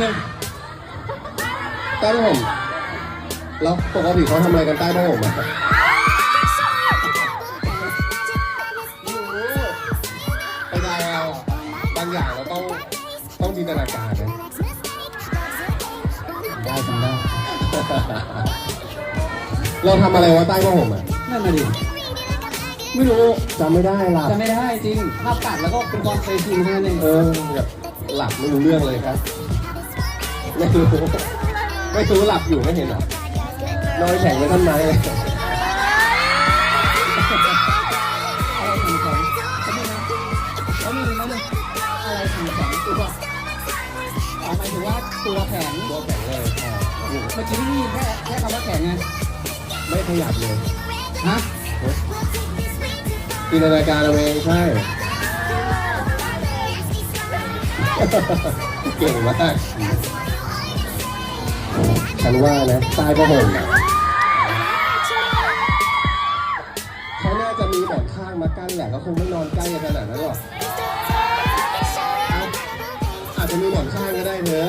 หนึ่งใต้ผ้าห่มแล้วปกติเขาทำอะไรกันใต้ผ้าห่มอะไปได้เอาบางอย่างเราต้องต้องจินตนาการนะได้จำได้ เราทำอะไรวะใต้ผ้าห่มอะนั่นน่ะดิไม่รู้จำไม่ได้หลับจะไม่ได้จริง ภาพตัดแล้วก็เป็นความเคยชินแค่นั้นเองเออแบบหลับไม่รู้เรื่องเลยครับ ไม่รู้ไม่รู้หลับอยู่ไม่เห็นเหรอนอนแข็งไว้ต้นไม้เลยอะไรสีแข็งเขามีไหมเขามีไหมเนี่ยอะไรสีแข็งตัวอ๋อหมายถึงว่าตัวแข็งตัวแข็งเลยอ่าเมื่อกี้พี่แค่แค่คำว่าแข็งไงไม่ขยับเลยฮะจินตนาการเอาเองใช่เก่งมาก ฉันว่านะใต้ผ้าห่มเขาน่าจะมีแบบข้างมากั้นแหละก็คงไม่นอนใกล้กันขนาดนั้นหรอกอาจจะมีหมอนข้างก็ได้เธอ